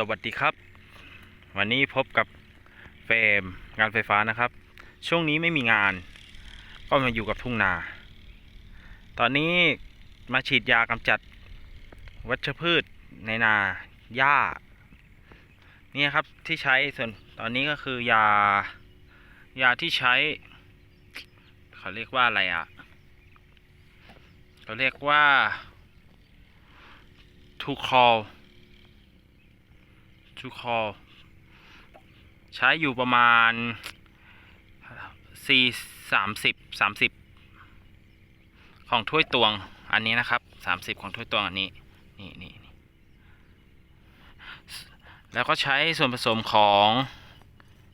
สวัสดีครับ วันนี้พบกับเฟรมงานไฟฟ้านะครับ ช่วงนี้ไม่มีงาน ก็มาอยู่กับทุ่งนา ตอนนี้มาฉีดยากำจัดวัชพืชในนาหญ้านี่ครับที่ใช้ส่วนตอนนี้ก็คือยายาที่ใช้เขาเรียกว่าอะไรอะเขาเรียกว่าทูคอล ทูคอใช้อยู่ประมาณสี่สามสิบสามสิบของถ้วยตวงอันนี้นะครับสามสิบของถ้วยตวงอันนี้นี่นี่นี่แล้วก็ใช้ส่วนผสมของ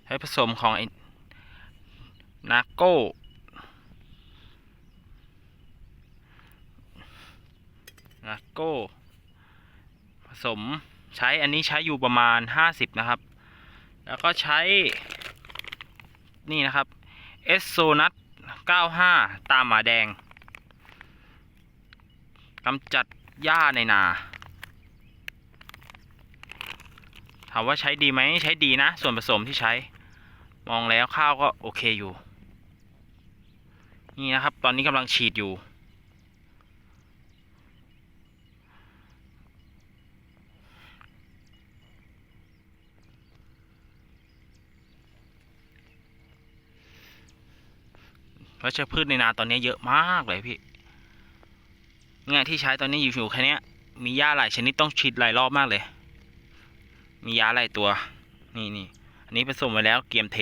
ใช้ผสมของนาโก้นาโก้ผสม ใช้อันนี้ใช้อยู่ประมาณ 50 นะครับ แล้วก็ใช้ นี่นะครับเอสโซนัท95 ตามหมาแดงกำจัดหญ้าในนา ถามว่าใช้ดีไหมใช้ดีนะ ส่วนผสมที่ใช้ มองแล้วข้าวก็โอเคอยู่ นี่นะครับ ตอนนี้กำลังฉีดอยู่ วัชพืชในนาตอนนี้เยอะมากเลยพี่เนี่ยที่ใช้ตอนนี้อยู่ๆแค่เนี้ยมีหญ้าหลายชนิดต้องฉีดหลายรอบมากเลย มียาหลายตัว นี่นี่อันนี้ผสมไว้แล้วเกียมเท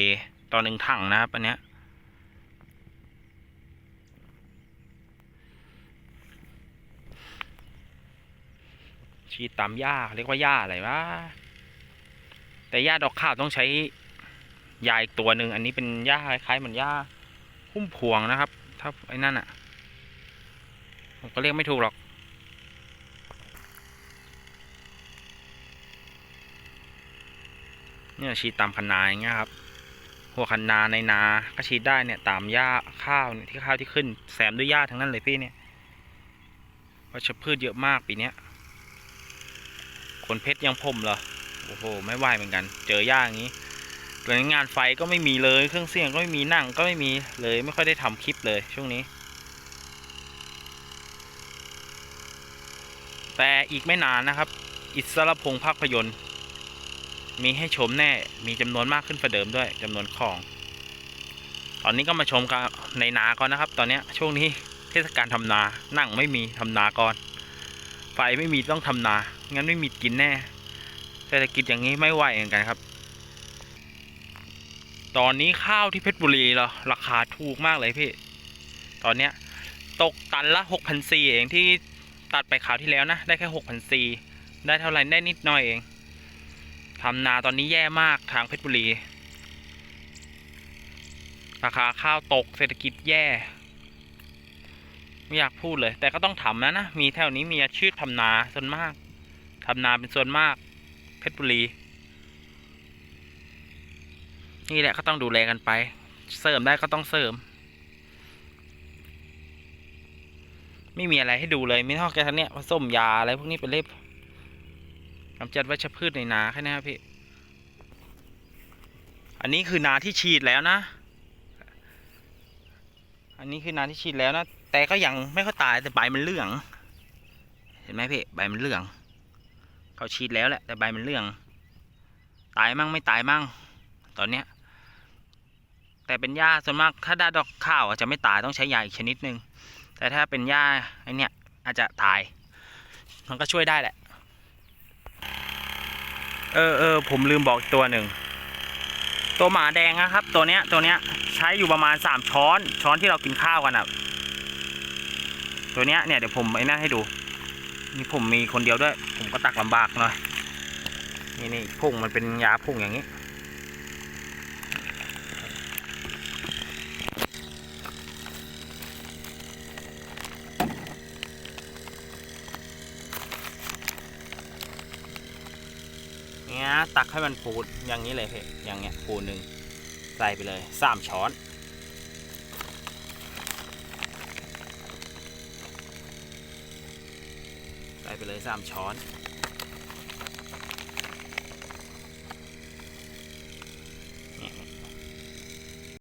ตอนหนึ่งถังนะครับอันเนี้ยฉีดตามหญ้าเรียกว่าหญ้าอะไรวะแต่หญ้าดอกข้าวต้องใช้ยาอีกตัวหนึ่งอันนี้เป็นหญ้าคล้ายๆเหมือนหญ้า พุ่มพวงนะครับ ถ้าไอ้นั่นอะ ผมก็เรียกไม่ถูกหรอก เนี่ยฉีดตามคันนาอย่างเงี้ยครับ หัวคันนาในนา ก็ฉีดได้เนี่ย ตามหญ้าข้าวเนี่ยที่ข้าวที่ขึ้นแซมด้วยหญ้าทั้งนั้นเลยพี่เนี่ยวัชพืชเยอะมากปีเนี้ยคนเพชรยังผมเหรอ โอ้โห ไม่ไหวเหมือนกัน เจอหญ้าอย่างนี้ ตอนนี้งานไฟก็ไม่มีเลย เครื่องเสียงก็ไม่มีนั่งก็ไม่มีเลยไม่ค่อยได้ทำคลิปเลยช่วงนี้ แต่อีกไม่นานนะครับ อิสรพงษ์ภาพยนตร์ มีให้ชมแน่มีจำนวนมากขึ้นกว่าเดิมด้วยจำนวนของ ตอนนี้ก็มาชมกันในนาก่อนนะครับ ตอนเนี้ยช่วงนี้เทศกาลทำนานั่งไม่มีทำนาก่อนไฟไม่มีต้องทำนา งั้นไม่มีกินแน่เศรษฐกิจอย่างนี้ไม่ไหวเหมือนกันครับ ตอนนี้ข้าวที่เพชรบุรีเราราคาถูกมากเลยพี่ ตอนเนี้ย ตกตันละหกพันสี่เองที่ตัดไปขาวที่แล้วนะ ได้แค่หกพันสี่ได้เท่าไหร่ได้นิดหน่อยเองทำนาตอนนี้แย่มากทางเพชรบุรี ราคาข้าวตกเศรษฐกิจแย่ ไม่อยากพูดเลย แต่ก็ต้องทำนะนะ มีแถวนี้มีอาชีพทำนาส่วนมากทำนาเป็นส่วนมาก เพชรบุรี นี่แหละก็ต้องดูแลกันไป เสริมได้ก็ต้องเสริม ไม่มีอะไรให้ดูเลยไม่เท่าแค่ท่านี้ยผสมยาอะไรพวกนี้เป็นเล็บกำจัดวัชพืชในนาแค่นี้ครับพี่ อันนี้คือนาที่ฉีดแล้วนะ อันนี้คือนาที่ฉีดแล้วนะ แต่ก็ยังไม่เข้าตายแต่ใบมันเหลือง เห็นไหมพี่ใบมันเหลือง เขาฉีดแล้วแหละแต่ใบมันเหลือง ตายมั่งไม่ตายมั่งตอนเนี้ย แต่เป็นหญ้าส่วนมากถ้าได้ดอกข้าวอาจจะไม่ตายต้องใช้ยาอีกชนิดหนึ่งแต่ถ้าเป็นหญ้าไอเนี้ยอาจจะตาย มันก็ช่วยได้แหละ เออเออผมลืมบอกตัวหนึ่ง ตัวหมาแดงนะครับ ตัวเนี้ยตัวเนี้ยใช้อยู่ประมาณสามช้อน ช้อนที่เรากินข้าวกันอะตัวเนี้ยเนี่ยเดี๋ยวผมไอ้นั่นให้ดูนี่ผมมีคนเดียวด้วย ผมก็ตักลำบากหน่อยนี่นี่พุ่งมันเป็นยาพุ่งอย่างนี้ ตักให้มันปูดอย่างนี้เลยเพอย่างเงี้ยปูหนึ่งใส่ไปเลยสามช้อนใส่ไปเลยสามช้อน